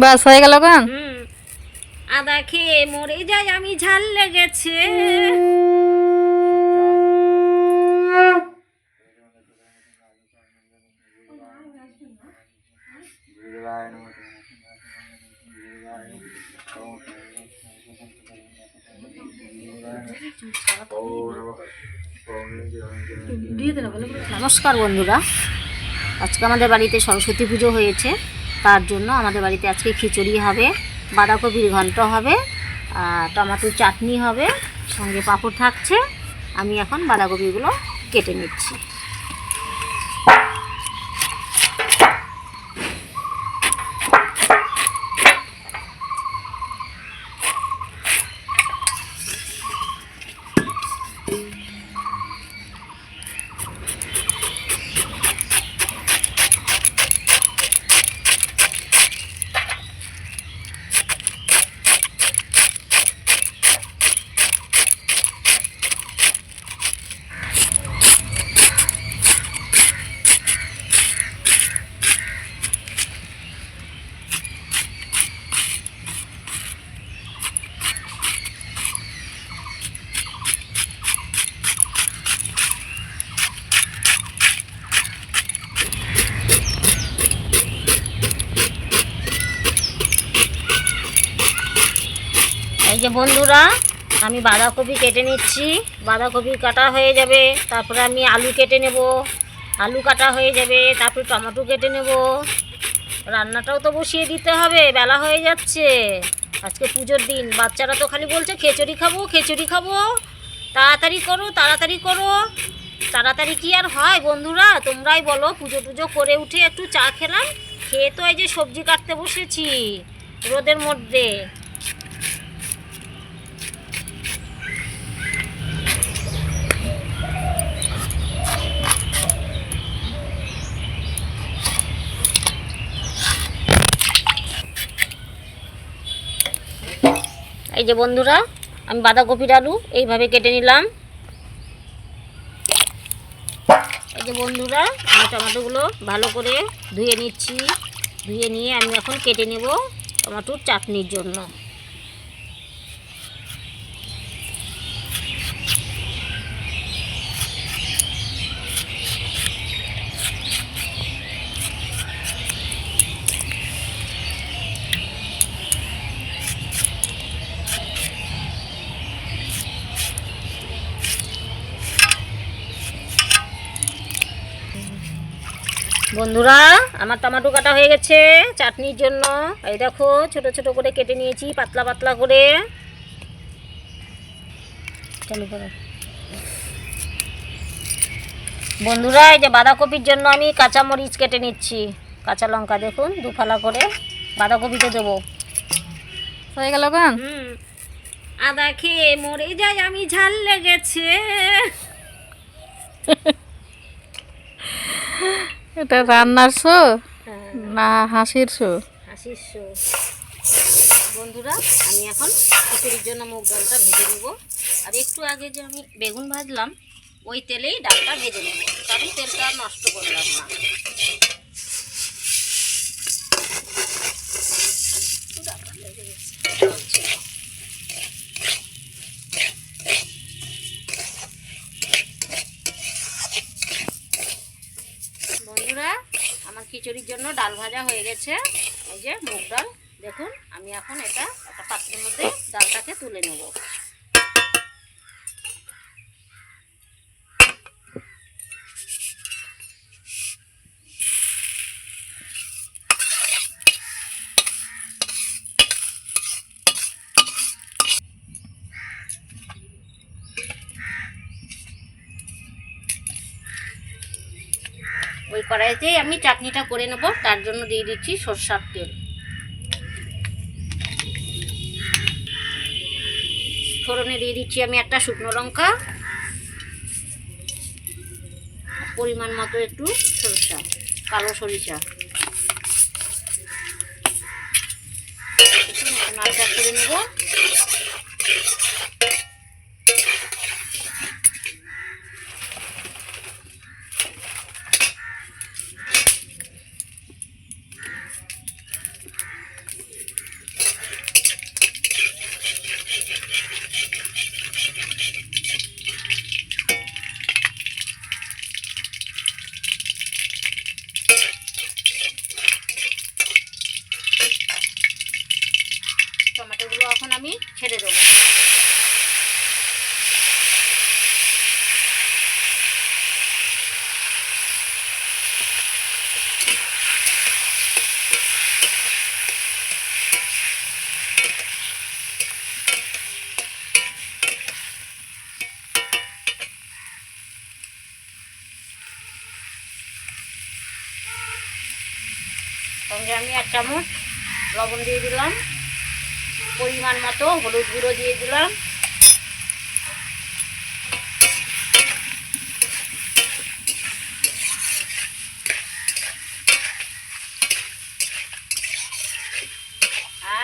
বাস হয়ে গেল হুম। আদা খেয়ে মরে যাই আমি ঝাল লেগেছে। নমস্কার বন্ধুরা। আজকে আমাদের বাড়িতে সরস্বতী পুজো হয়েছে। তার জন্য আমাদের বাড়িতে আজকে খিচুড়ি হবে, বাঁধাকপির ঘন্ট হবে, আর টমেটোর চাটনি হবে, সঙ্গে পাঁপড় থাকছে। আমি এখন বাঁধাকপিগুলো কেটে নিচ্ছি। যে বন্ধুরা, আমি বাঁধাকপি কেটে নিচ্ছি। বাঁধাকপি কাটা হয়ে যাবে, তারপরে আমি আলু কেটে নেব। আলু কাটা হয়ে যাবে, তারপরে টমেটো কেটে নেব। রান্নাটাও তো বসিয়ে দিতে হবে, বেলা হয়ে যাচ্ছে। আজকে পুজোর দিন, বাচ্চারা তো খালি বলছে, খিচুড়ি খাব খিচুড়ি খাব। তাড়াতাড়ি করো তাড়াতাড়ি করো। তাড়াতাড়ি কি আর হয় বন্ধুরা? তোমরাই বলো, পুজো টুজো করে উঠে একটু চা খেলাম। খেয়ে তো এই যে সবজি কাটতে বসেছি, রোদের মধ্যে। এই যে বন্ধুরা, আমি বাঁধাকপির আলু এইভাবে কেটে নিলাম। এই যে বন্ধুরা, আমি টমেটোগুলো ভালো করে ধুয়ে নিচ্ছি। ধুয়ে নিয়ে আমি এখন কেটে নেব টমেটোর চাটনির জন্য। বন্ধুরা আমার টমেটো কাটা হয়ে গেছে চাটনির জন্য। এই দেখো ছোট ছোট করে কেটে নিয়েছি পাতলা পাতলা করে। বন্ধুরা এই যে বাঁধাকপির জন্য আমি কাঁচা মরিচ কেটে নিচ্ছি। কাঁচা লঙ্কা দেখুন দুফালা করে বাঁধাকপিতে দেবো। হয়ে গেল গান? আদা খেয়ে মরে যাই আমি ঝাল লেগেছে। এটা রান্নার শো হ্যাঁ। না হাসির শো হাসির শো। বন্ধুরা আমি এখন খিচুড়ির জন্য মুগ ডালটা ভেজে নেব। আর একটু আগে যে আমি বেগুন ভাজলাম ওই তেলেই ডালটা ভেজে নেব। কারণ তেলটা নষ্ট করলাম না। ডালটা গেছে। বন্ধুরা আমার খিচুড়ির জন্য ডাল ভাজা হয়ে গেছে। এই যে মুগ ডাল। দেখুন, আমি এখন এটা একটা পাত্রের মধ্যে ডালটাকে তুলে নেব ওই কড়াইতেই আমি চাটনিটা করে নেব, তার জন্য দিয়ে দিচ্ছি সরষার তেল। ফোড়নে দিয়ে দিচ্ছি আমি একটা শুকনো লঙ্কা। পরিমাণ মতো একটু সরষা, কালো সরিষা। একটু করে নেব এখন আমি ছেড়ে দেবো সঙ্গে আমি এক চামচ লবণ দিয়ে দিলাম। পরিমাণ মতো হলুদ গুঁড়ো দিয়ে দিলাম।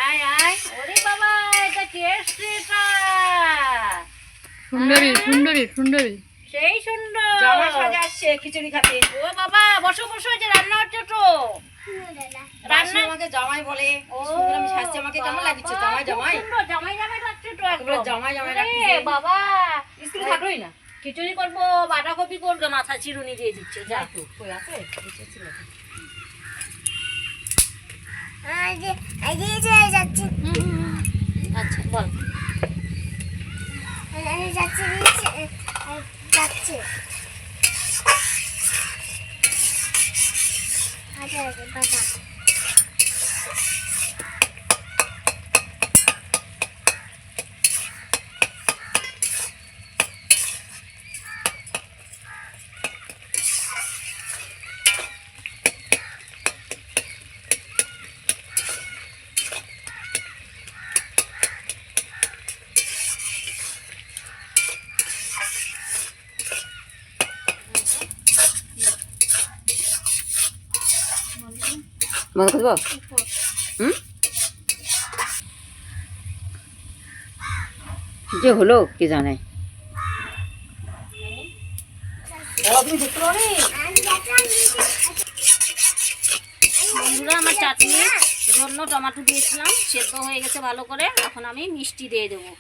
আয় আয় ওরে বাবা এটা এসছে সুন্দরী সুন্দরী সুন্দরী। সেই সুন্দর। জামা সাজা আসছে খিচুড়ি খাতে ও বাবা বসো বসো যে রান্না হচ্ছে তো। রান্না রান্না আমাকে জামাই বলে ও, সুন্দর আমি সাজছি আমাকে কেমন লাগছে? জামাই জামাই? জামাই জামাই লাগছে তো একদম। জামাই জামাই লাগছে। বাবা স্কুল থাকলোই না? খিচুড়ি করব বাঁধাকপি করব মাথা চিরুনি দিয়ে দিচ্ছে যা। তো কই আছে? নিচে ছিল। তো। আচ্ছা বল। বন্ধ করব হুম? যে হলো কে জানে? বন্ধুরা, আমার চাটনির জন্য টমাটো দিয়েছিলাম, সেদ্ধ হয়ে গেছে ভালো করে। এখন আমি মিষ্টি দিয়ে দেবো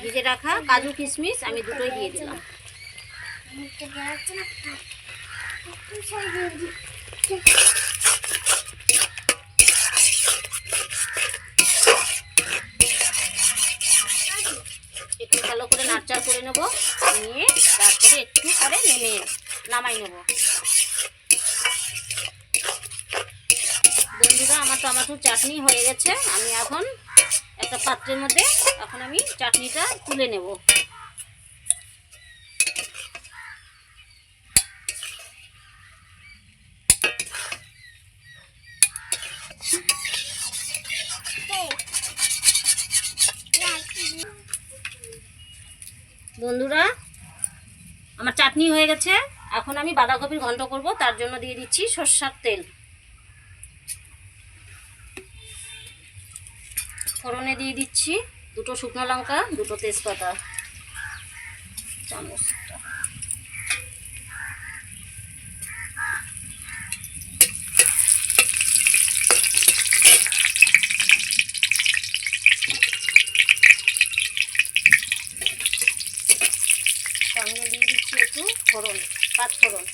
ভিজে রাখা কাজু কিশমিশ আমি দুটোই দিয়ে দিলাম। একটু ভালো করে নাড়চাড় করে নেব নিয়ে তারপরে একটু করে নেমে নামাই নেব বন্ধুরা আমার টমেটোর চাটনি হয়ে গেছে আমি এখন একটা পাত্রের মধ্যে এখন আমি চাটনিটা তুলে নেব। বন্ধুরা, আমার চাটনি হয়ে গেছে। এখন আমি বাঁধাকপির ঘন্ট করব, তার জন্য দিয়ে দিচ্ছি সর্ষার তেল। ফোড়নে দিয়ে দিচ্ছি। দুটো শুকনো লঙ্কা দুটো তেজপাতা। চামচটা সঙ্গে দিয়ে দিচ্ছি একটু ফোড়ন পাঁচ ফোড়ন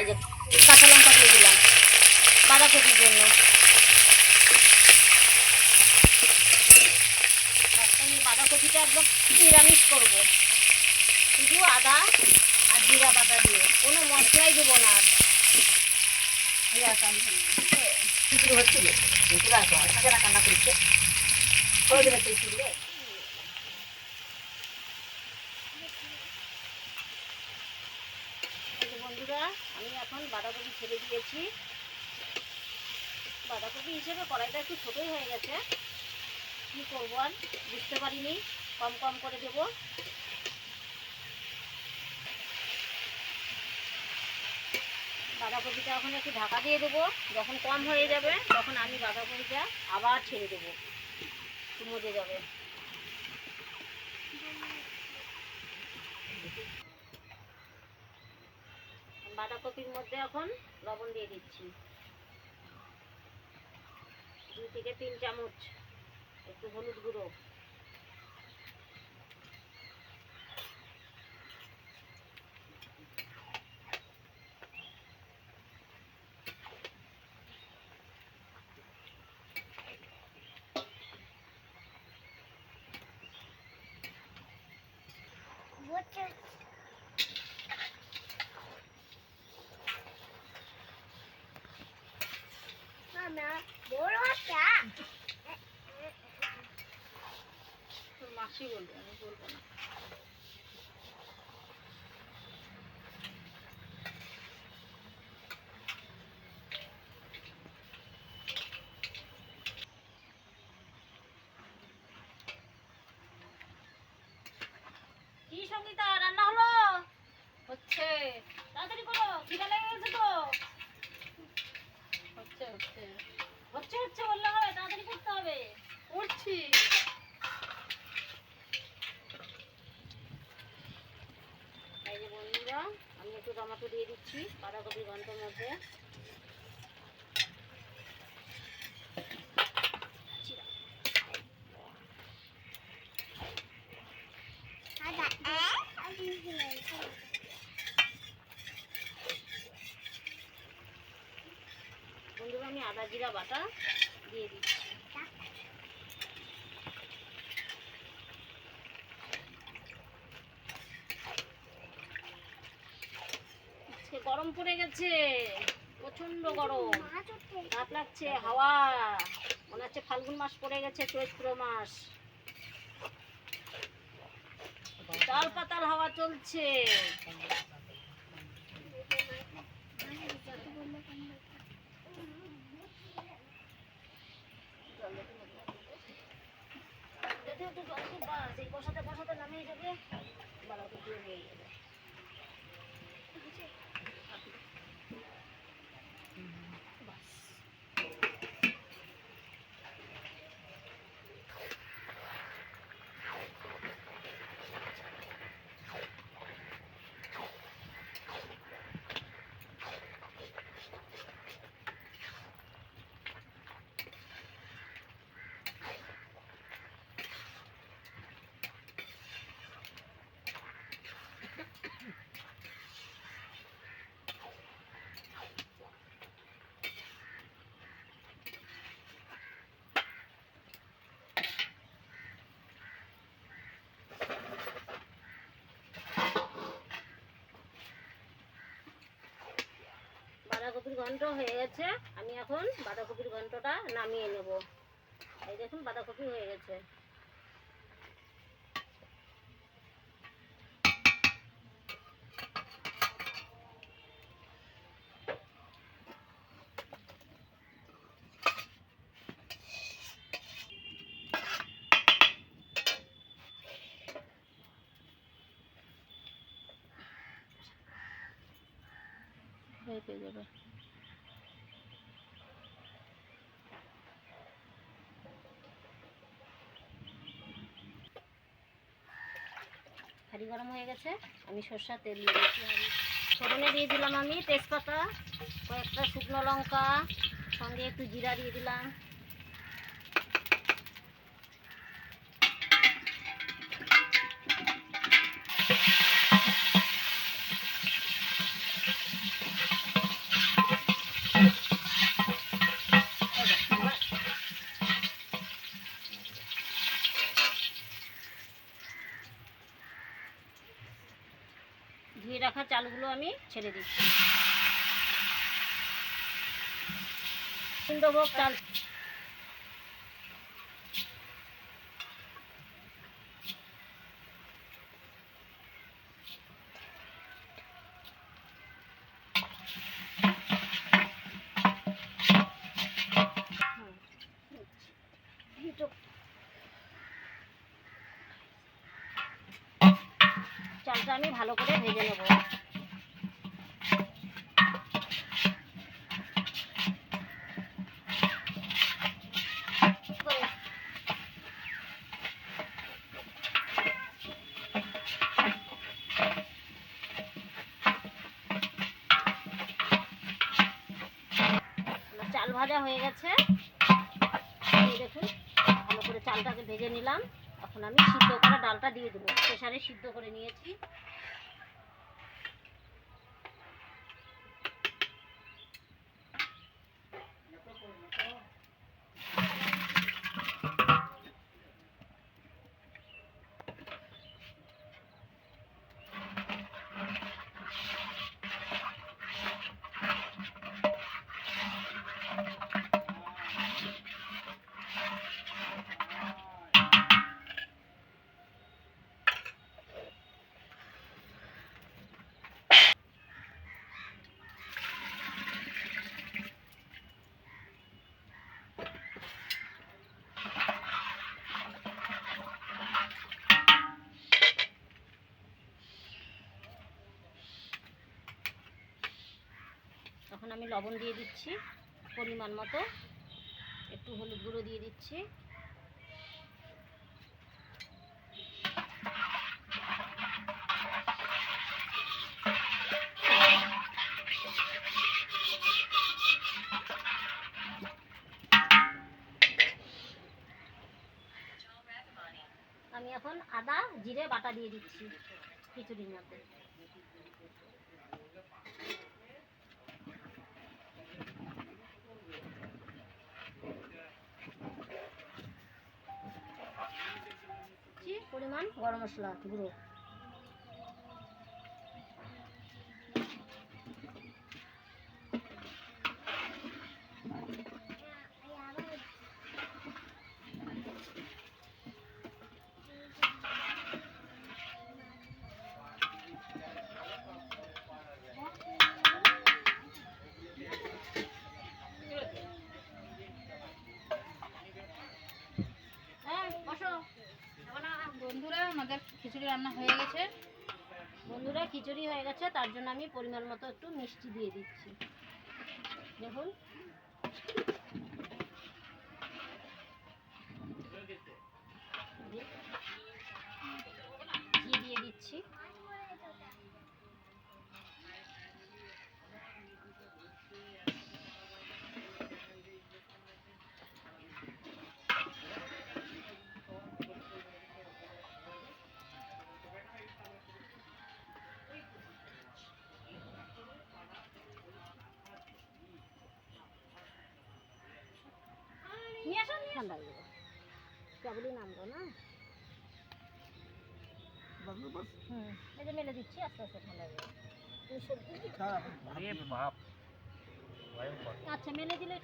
এই যে কাঁচা লঙ্কা দিয়ে দিলাম বাঁধাকপির জন্য এখন এই বাঁধাকপিটা একদম নিরামিষ করব শুধু আদা আর জিরা বাটা দিয়ে কোনো মশলাই দেবো না আর কিছু হচ্ছিল পুরো আছে আজকে না কান্না করছে করে দেবে সেই শুরু এই যে বন্ধুরা, আমি এখন বাঁধাকপি ছেড়ে দিয়েছি। বাঁধাকপি হিসেবে কড়াইটা একটু ছোটোই হয়ে গেছে। কী করব আর? বুঝতে পারিনি। কম কম করে দেব। বাঁধাকপিটা এখন একটু ঢাকা দিয়ে দেবো। যখন কম হয়ে যাবে, তখন আমি বাঁধাকপিটা আবার ছেড়ে দেবো। মজে যাবে। বাঁধাকপির মধ্যে এখন লবণ দিয়ে দিচ্ছি। দুই থেকে তিন চামচ একটু হলুদ গুঁড়ো। মাসি বলবে আমি বলব না কি সঙ্গীতা রান্না হলো হচ্ছে তাড়াতাড়ি করো খিদা লেগে গেছে তো হচ্ছে হচ্ছে হচ্ছে হচ্ছে বললে হবে তাড়াতাড়ি করতে হবে উঠছি এই যে বন্ধুরা আমি একটু টমেটো দিয়ে দিচ্ছি বাঁধাকপি ঘণ্টার মধ্যে। বন্ধুরা আমি আদা জিরা বাটা দিয়ে দিচ্ছি আজকে গরম পড়ে গেছে। প্রচণ্ড গরম। রাত লাগছে হাওয়া। মনে হচ্ছে ফাল্গুন মাস পড়ে গেছে চৈত্র মাস। তাল পাতাল হাওয়া চলছে যেতে একটু জল দিই, বাস, এই বসাতে বসাতে নামিয়ে যাবে বাঁধাকপি হয়ে যাবে বাঁধাকপির ঘন্ট হয়ে গেছে, আমি এখন বাঁধাকপির ঘন্টটা নামিয়ে নেব। এই দেখুন, বাঁধাকপি হয়ে গেছে। হয়ে যাবে গরম হয়ে গেছে। আমি সর্ষা তেল দিয়ে দিচ্ছি ফোড়নে দিয়ে দিলাম আমি তেজপাতা, কয়েকটা শুকনো লঙ্কা, সঙ্গে একটু জিরা দিয়ে দিলাম। চালগুলো আমি ছেড়ে দিচ্ছি। চাল। চালটা আমি ভালো করে ভেজে নেব। নিলাম এখন আমি সিদ্ধ করা ডালটা দিয়ে দেবো। প্রেশারে সিদ্ধ করে নিয়েছি। এখন আমি লবণ দিয়ে দিচ্ছি, পরিমাণ মতো। একটু হলুদ গুঁড়ো দিয়ে দিচ্ছি। আমি এখন আদা, জিরে, বাটা দিয়ে দিচ্ছি খিচুড়ির মধ্যে দিচ্ছি পরিমাণ গরম মশলা গুঁড়ো হ্যাঁ বসো বন্ধুরা আমাদের খিচুড়ি রান্না হয়ে গেছে। বন্ধুরা, খিচুড়ি হয়ে গেছে, তার জন্য আমি পরিমাণ মতো একটু মিষ্টি দিয়ে দিচ্ছি। দেখুন। ঠান্ডা হয়ে যাবে। কেবলই নামবো না? হুম এই যে মেলে দিচ্ছি আস্তে আস্তে ঠান্ডা হয়ে যাবে। তুমি সবজি আচ্ছা মেলে দিলে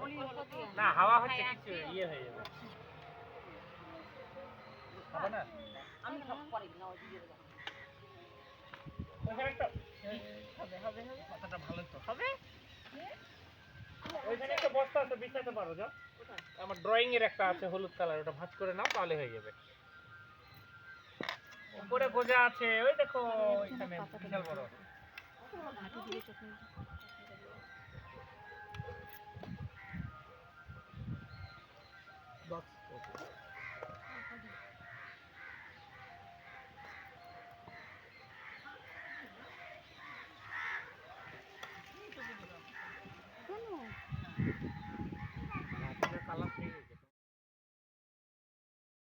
হয়ে। না হাওয়া হচ্ছে কিছু ইয়ে হয়ে যাবে। হবে না? আমি সব পরে দিলাম ওই দিয়ে। হবে হবে হবে। কথাটা ভালো তো। হবে? ওইখানে একটা বস্তা আছে বিছাতে পারো যা আমার ড্রয়িং এর একটা আছে, হলুদ কালার, ওটা ভাঁজ করে নাও, তাহলে হয়ে যাবে। উপরে গোজা আছে, ওই দেখো এখানে বিশাল বড়।